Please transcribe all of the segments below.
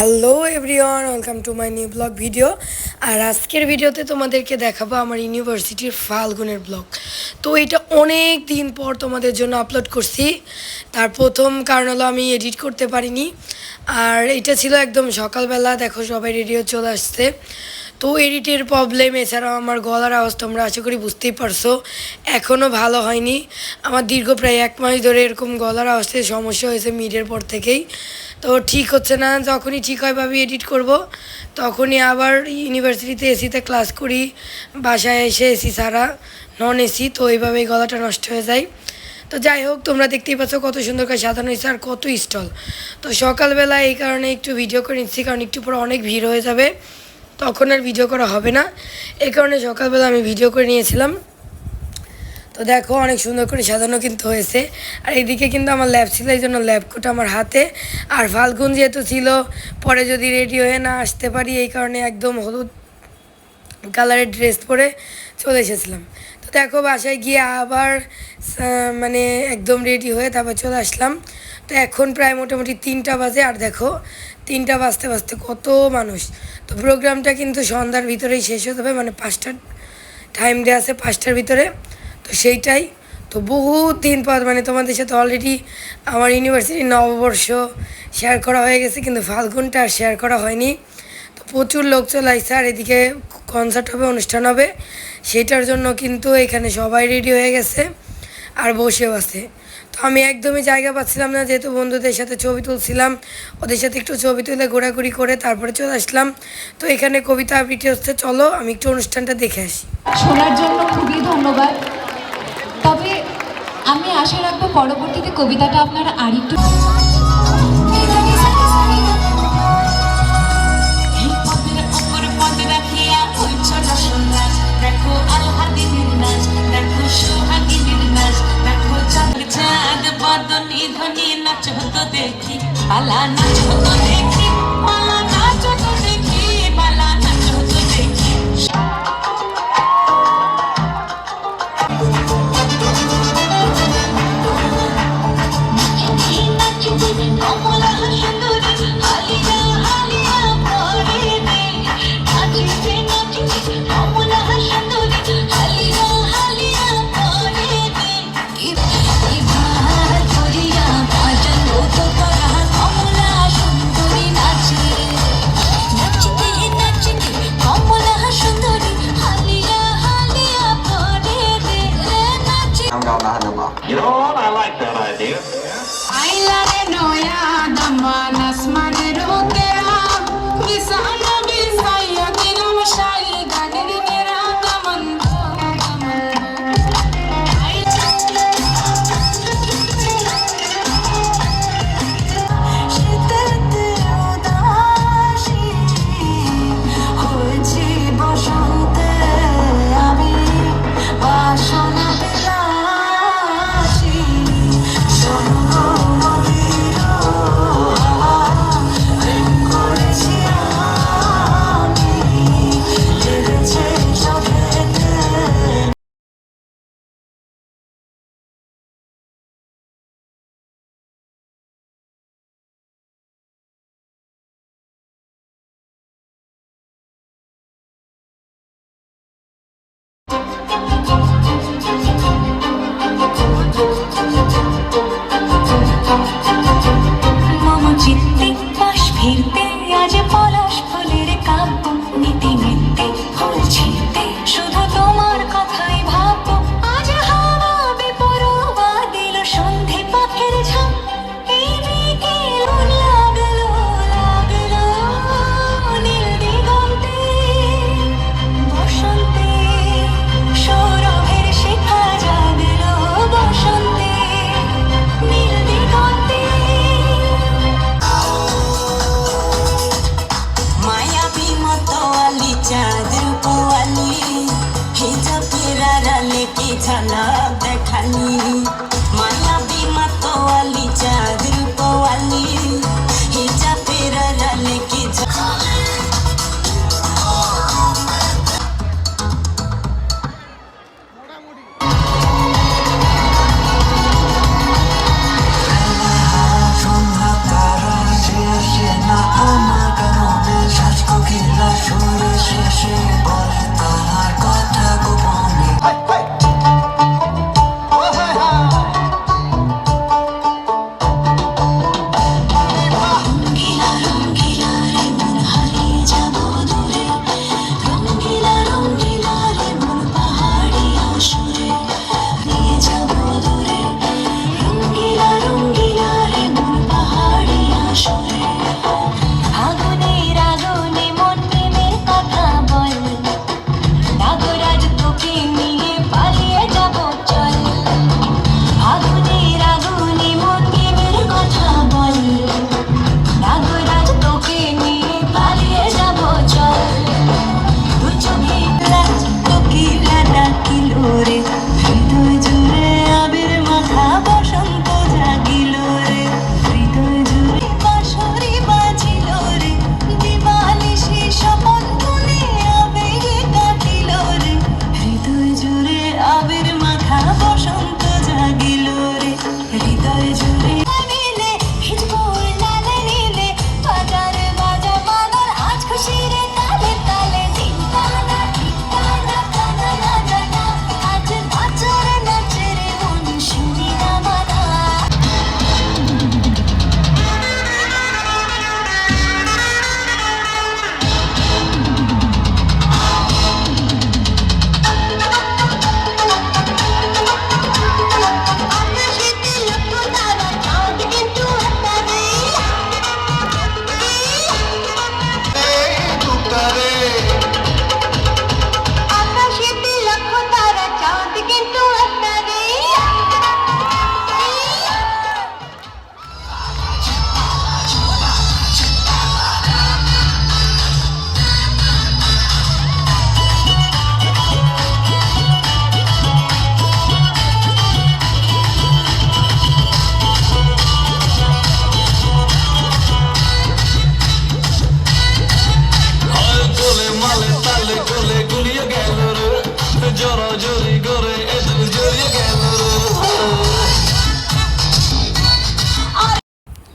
Hello everyone welcome to my new blog video আর আজকের ভিডিওতে তোমাদেরকে দেখাবো আমার ইউনিভার্সিটির ফাল্গুনের ব্লগ তো এটা অনেক দিন পর তোমাদের জন্য আপলোড করছি। তার প্রথম কারণ হলো আমি এডিট করতে পারিনি। আর এটা ছিল একদম সকালবেলা, দেখো সবাই রেডিও চলে আসছে। তো এডিটের প্রবলেম এছাড়াও আমার গলার আওয়াজ তোমরা আশা করি বুঝতেই পারছ। এখনও ভালো হয়নি। আমার দীর্ঘ প্রায় এক মাস ধরে এরকম গলার আওয়াজতে সমস্যা হয়েছে মিডের পর থেকেই। তো ঠিক হচ্ছে না, যখনই ঠিক হয় ভাবে এডিট করব। তখনই আবার ইউনিভার্সিটিতে এসিতে ক্লাস করি, বাসায় এসে এসি ছাড়া নন এসি তো এইভাবেই গলাটা নষ্ট হয়ে যায়। তো যাই হোক, তোমরা দেখতেই পাচ্ছ কত সুন্দর করে সাজানো হয়েছে আর কত স্টল তো সকালবেলা এই কারণে একটু ভিডিও করে নিচ্ছি, কারণ একটু পরে অনেক ভিড় হয়ে যাবে। তখন আর ভিডিও করা হবে না। এই কারণে সকালবেলা আমি ভিডিও করে নিয়েছিলাম। তো দেখো অনেক সুন্দর করে সাজানো কিন্তু হয়েছে। আর এইদিকে কিন্তু আমার ল্যাব ছিল, এই জন্য ল্যাব কোট আমার হাতে। আর ফাল্গুন যেহেতু ছিল, পরে যদি রেডি হয়ে না আসতে পারি, এই কারণে একদম হলুদ কালারের ড্রেস পরে চলে এসেছিলাম। তো দেখো বাসায় গিয়ে আবার মানে একদম রেডি হয়ে তারপর চলে আসলাম। তো এখন প্রায় মোটামুটি তিনটা বাজে। আর দেখো তিনটা বাজতে বাজতে কত মানুষ। তো প্রোগ্রামটা কিন্তু সন্ধ্যার ভিতরেই শেষ হতে হবে মানে পাঁচটার টাইম দেওয়া আছে পাঁচটার ভিতরে। তো সেইটাই। তো বহুত দিন পর মানে তোমাদের সাথে অলরেডি আমার ইউনিভার্সিটির নববর্ষ শেয়ার করা হয়ে গেছে, কিন্তু ফাল্গুনটা আর শেয়ার করা হয়নি। তো প্রচুর লোক চলে আসছে, আর এদিকে কনসার্ট হবে, অনুষ্ঠান হবে। সেটার জন্য কিন্তু এখানে সবাই রেডি হয়ে গেছে, আর বসেও আছে। তো আমি একদমই জায়গা পাচ্ছিলাম না, যেহেতু বন্ধুদের সাথে ছবি তুলছিলাম, ওদের সাথে একটু ছবি তুলে ঘোরাঘুরি করে তারপরে চলে আসলাম। তো এখানে কবিতা আবৃত্তি হচ্ছে, চলো আমি একটু অনুষ্ঠানটা দেখে আসি। শোনার জন্য খুবই ধন্যবাদ। তবে আমি আশা রাখব পরবর্তীতে কবিতাটা আপনারা আরেকটু পালা নাচ হতো Ramana. হিজাবের আড়ালে দেখানি ঝালক দেখালি মায়াবী মতোয়ালি চাঁদ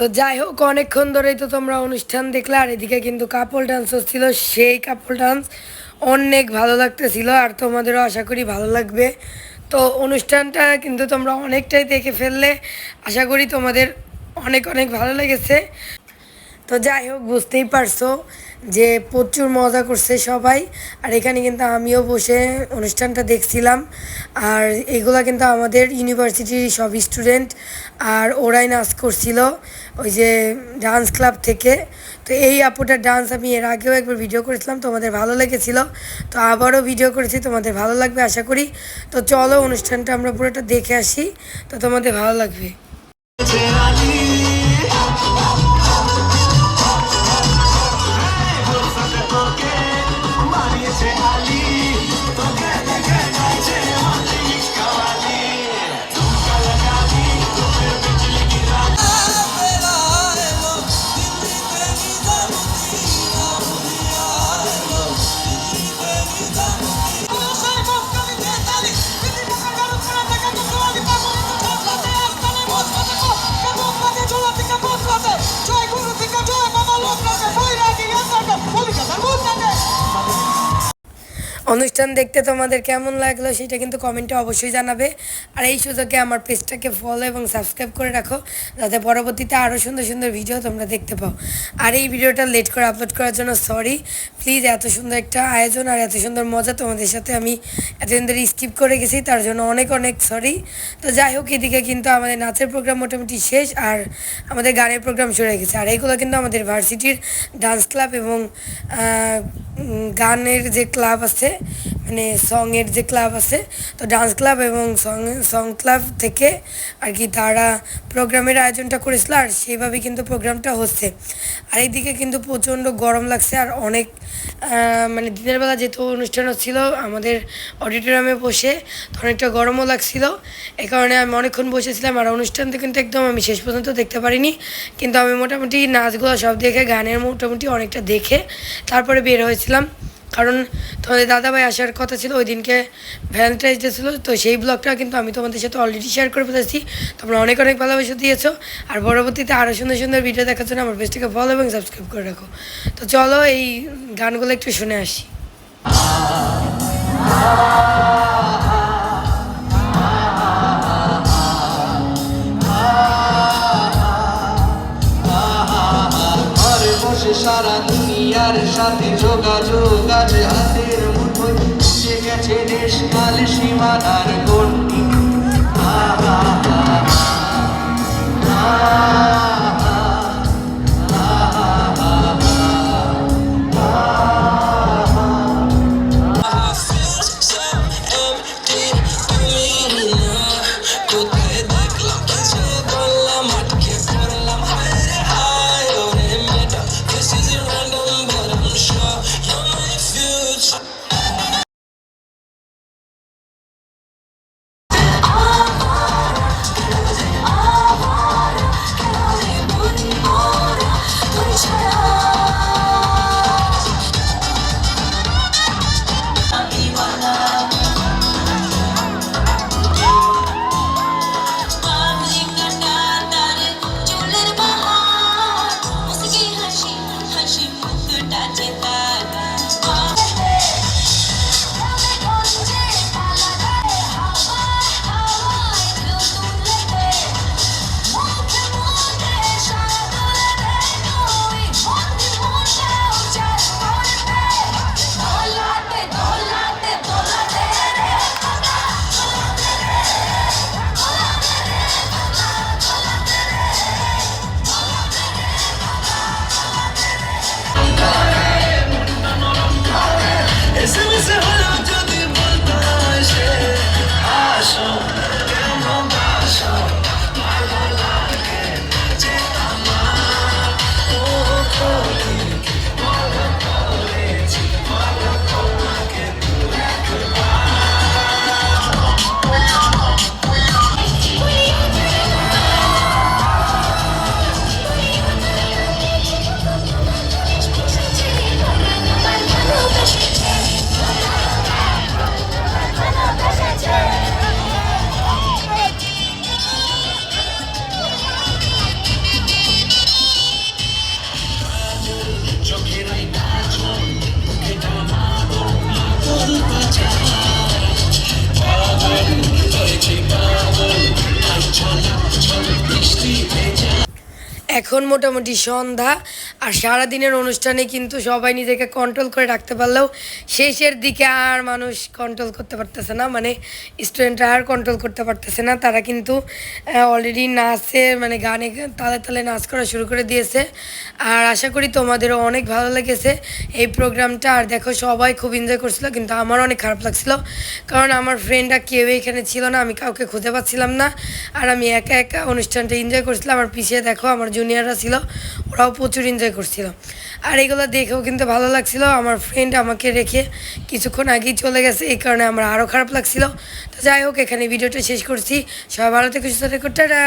তো যাই হোক, অনেকক্ষণ ধরেই তো তোমরা অনুষ্ঠান দেখলে, আর এদিকে কিন্তু কাপল ডান্স হচ্ছিল সেই কাপল ডান্স অনেক ভালো লাগতেছিল, আর তোমাদেরও আশা করি ভালো লাগবে। তো অনুষ্ঠানটা কিন্তু তোমরা অনেকটাই দেখে ফেললে, আশা করি তোমাদের অনেক অনেক ভালো লেগেছে। তো যাই হোক, বুঝতেই পারছ যে প্রচুর মজা করছে সবাই। আর এখানে কিন্তু আমিও বসে অনুষ্ঠানটা দেখছিলাম। আর এগুলা কিন্তু আমাদের ইউনিভার্সিটির সব স্টুডেন্ট আর ওরাই নাচ করছিল ওই যে ডান্স ক্লাব থেকে। তো এই আপুটার ডান্স আমি এর আগেও একবার ভিডিও করেছিলাম তোমাদের ভালো লেগেছিল। তো আবারও ভিডিও করেছি, তোমাদের ভালো লাগবে আশা করি। তো চলো, অনুষ্ঠানটা আমরা পুরোটা দেখে আসি, তো তোমাদের ভালো লাগবে। অনুষ্ঠান দেখতে তোমাদের কেমন লাগল সেটা কিন্তু কমেন্টে অবশ্যই জানাবে। আর এই সুযোগে আমার পেজটাকে ফলো এবং সাবস্ক্রাইব করে রাখো, যাতে পরবর্তীতে আরও সুন্দর সুন্দর ভিডিও তোমরা দেখতে পাও। আর এই ভিডিওটা লেট করে আপলোড করার জন্য সরি প্লিজ এত সুন্দর একটা আয়োজন আর এত সুন্দর মজা তোমাদের সাথে আমি এতদিন ধরে স্কিপ করে গেছি, তার জন্য অনেক অনেক সরি তো যাই হোক, এদিকে কিন্তু আমাদের নাচের প্রোগ্রাম মোটামুটি শেষ আর আমাদের গানের প্রোগ্রাম শুরু হয়ে গেছে। আর এইগুলো কিন্তু আমাদের ভার্সিটির ডান্স ক্লাব এবং গানের যে ক্লাব আছে মানে সঙের যে ক্লাব আছে, তো ডান্স ক্লাব এবং সং সং ক্লাব থেকে আর কি তারা প্রোগ্রামের আয়োজনটা করেছিল আর সেইভাবে কিন্তু প্রোগ্রামটা হচ্ছে। আর এইদিকে কিন্তু প্রচণ্ড গরম লাগছে আর অনেক মানে দিনের বেলা যেহেতু অনুষ্ঠান হচ্ছিল, আমাদের অডিটোরিয়ামে বসে তো অনেকটা গরমও লাগছিল। এই কারণে আমি অনেকক্ষণ বসেছিলাম আর অনুষ্ঠানটা কিন্তু একদম আমি শেষ পর্যন্ত দেখতে পারিনি। কিন্তু আমি মোটামুটি নাচগুলো সব দেখে, গানের মোটামুটি অনেকটা দেখে তারপরে বের হয়েছিলাম। কারণ তোমাদের দাদাভাই আসার কথা ছিল, ওই দিনকে ভ্যালেন্টাইন্স ডে ছিল, তো সেই ব্লগটা কিন্তু আমি তোমাদের সাথে অলরেডি শেয়ার করে ফেলেছি। তোমরা অনেক অনেক ভালোবাসা দিয়েছ, আর পরবর্তীতে আরও সুন্দর সুন্দর ভিডিও দেখার জন্য আমার পেজটাকে ফলো এবং সাবস্ক্রাইব করে রাখো। তো চলো এই গানগুলো একটু শুনে আসি। সাথে যোগাযোগ আছে হাতের মুঠোয় গেছে দেশ কাল সীমানার গণ্ডি এখন মোটামুটি সন্ধ্যা। আর সারাদিনের অনুষ্ঠানে কিন্তু সবাই নিজেকে কন্ট্রোল করে রাখতে পারলেও শেষের দিকে আর মানুষ কন্ট্রোল করতে পারতেছে না। মানে স্টুডেন্টরা আর কন্ট্রোল করতে পারতেছে না। তারা কিন্তু অলরেডি নাচে মানে গানে তালে তালে নাচ করা শুরু করে দিয়েছে। আর আশা করি তোমাদেরও অনেক ভালো লেগেছে এই প্রোগ্রামটা আর দেখো, সবাই খুব এনজয় করছিল, কিন্তু আমার অনেক খারাপ লাগছিল। কারণ আমার ফ্রেন্ডরা কেউ এখানে ছিল না, আমি কাউকে খুঁজে পাচ্ছিলাম না। আর আমি একা একা অনুষ্ঠানটা এনজয় করছিলাম। আর পিছিয়ে দেখো, আমার জুনিয়ররা ছিল, ওরাও প্রচুর এনজয় করছিল। আর এগুলো দেখেও কিন্তু ভালো লাগছিল। আমার ফ্রেন্ড আমাকে রেখে কিছুক্ষণ আগেই চলে গেছে। এই কারণে আমার আরও খারাপ লাগছিল। তো যাই হোক, এখানে ভিডিওটা শেষ করছি। সবাই ভালো থেকে, সুস্থ টাটা!